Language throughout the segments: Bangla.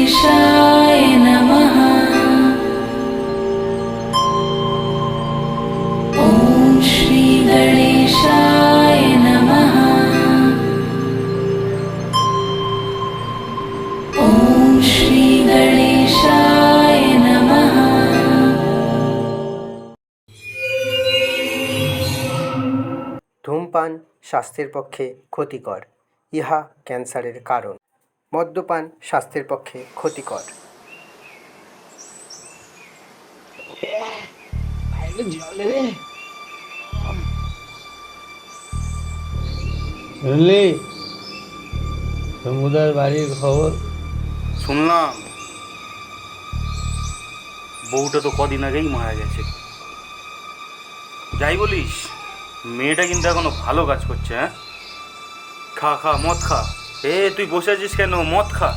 श्रीगणेशाय नमः ॐ श्रीगणेशाय नमः ॐ श्रीगणेशाय नमः ধূমপান স্বাস্থ্যের পক্ষে ক্ষতিকর ইহা ক্যান্সারের কারণ মদ্যপান স্বাস্থ্যের পক্ষে ক্ষতিকর। শুনলি সমুদার বাড়ির খবর? শুনলাম। বউটা তো কদিন আগেই মারা গেছে। যাই বলিস মেয়েটা কিন্তু এখনও ভালো কাজ করছে হ্যাঁ? খা খা মদ খা। এ তুই বসে আছিস কেন? মদ খা।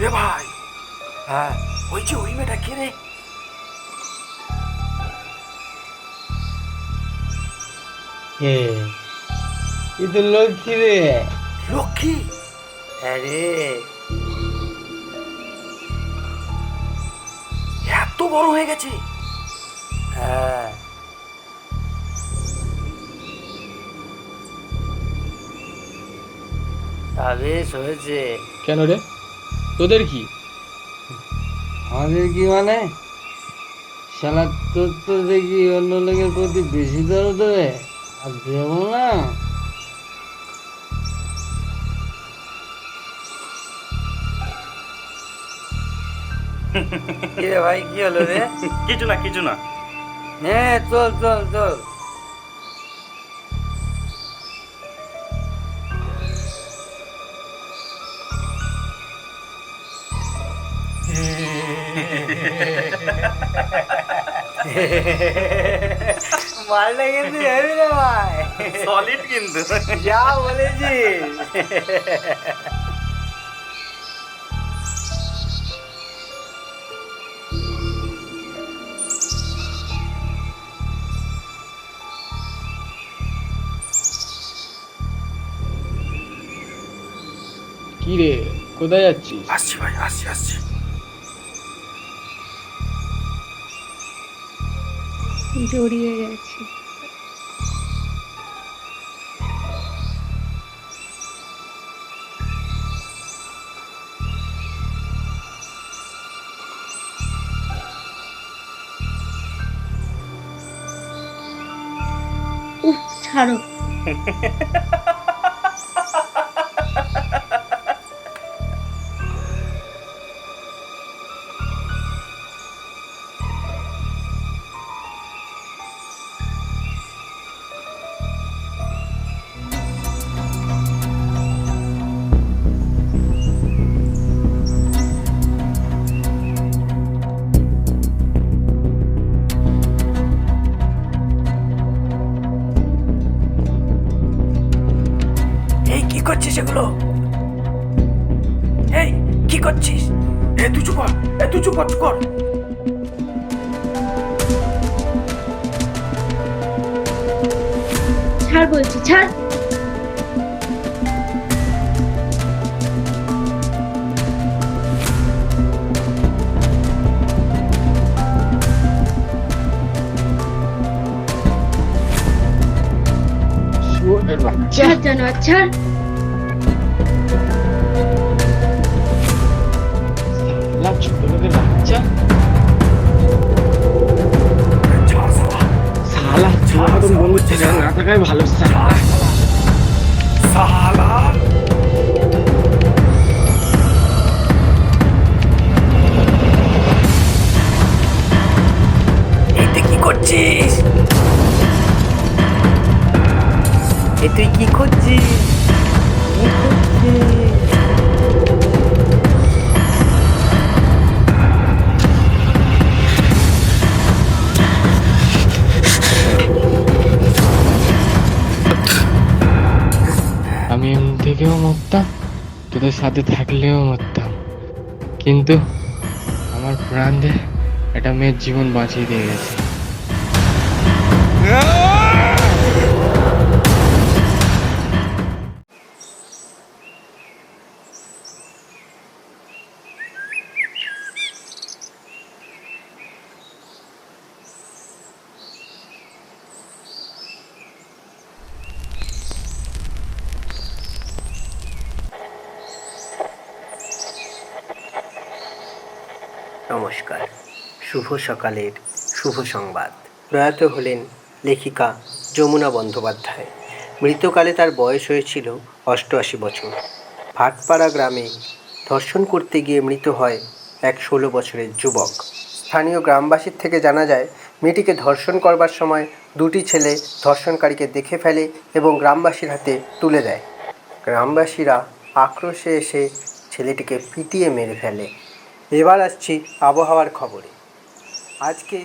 এ ভাই হ্যাঁ। ওই যে ওই মেয়েটা কে রে? কে এ তো লক্ষ্মী রে। লক্ষ্মী? আরে। এত বড় হয়ে গেছে। হ্যাঁ। তা বেশ হয়েছে কেন রে? তোদের কি? আমাদের কি মানে? শালা তোর তো দেখি অন্য লোকের প্রতি বেশি দরদ রে আর দেবো না। কিরে ভাই কি হলো রে? কিছু না কিছু না। হ্যাঁ চল চল চল। মালটা কিন্তু হেবি রে ভাই। সলিড কিন্তু। যা বলেছিস কি রে? কোথায় যাচ্ছিস? আসছি ভাই আসছি আসছি। জড়িয়ে গেছি। উফ ছাড়ো। করছিস এগুলো? এই কি করছিস? এ তুই চুপ কর এ তুই চুপ কর ছাড় বলছি ছাড়। ছাড় জানোয়ার ছাড়। বাচ্চা শালা ছোট বন্ধু ছেলে না থাকাই ভালো শালা সালা কি করছিস এ তুই কি করছিস মরতাম তোদের সাথে থাকলেও মরতাম কিন্তু আমার প্রাণ দিয়ে একটা মেয়ের জীবন বাঁচিয়ে দিয়ে গেছে। নমস্কার। শুভ সকালের শুভ সংবাদ। প্রয়াত হলেন লেখিকা যমুনা বন্দ্যোপাধ্যায়। মৃতকালে তার বয়স হয়েছিল অষ্টআশি বছর। ভাটপাড়া গ্রামে ধর্ষণ করতে গিয়ে মৃত হয় এক ষোলো বছরের যুবক। স্থানীয় গ্রামবাসীর থেকে জানা যায়, মেয়েটিকে ধর্ষণ করবার সময় দুটি ছেলে ধর্ষণকারীকে দেখে ফেলে এবং গ্রামবাসীর হাতে তুলে দেয়। গ্রামবাসীরা আক্রোশে এসে ছেলেটিকে পিটিয়ে মেরে ফেলে। এবার আসছি আবহাওয়ার খবরে। আজকে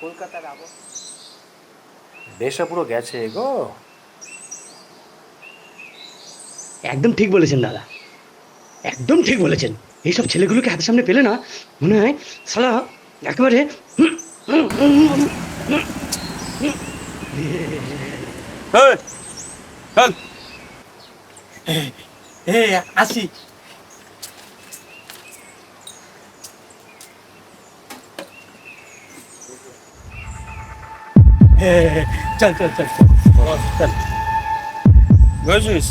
কলকাতার আবহাওয়া দেশে পুরো গেছে গো। একদম ঠিক বলেছেন দাদা। একদম ঠিক বলেছেন। এইসব ছেলেগুলোকে হাতের সামনে পেলে না মনে হয় সালা একেবারে আসি। চল চল চল চল চল বুঝছিস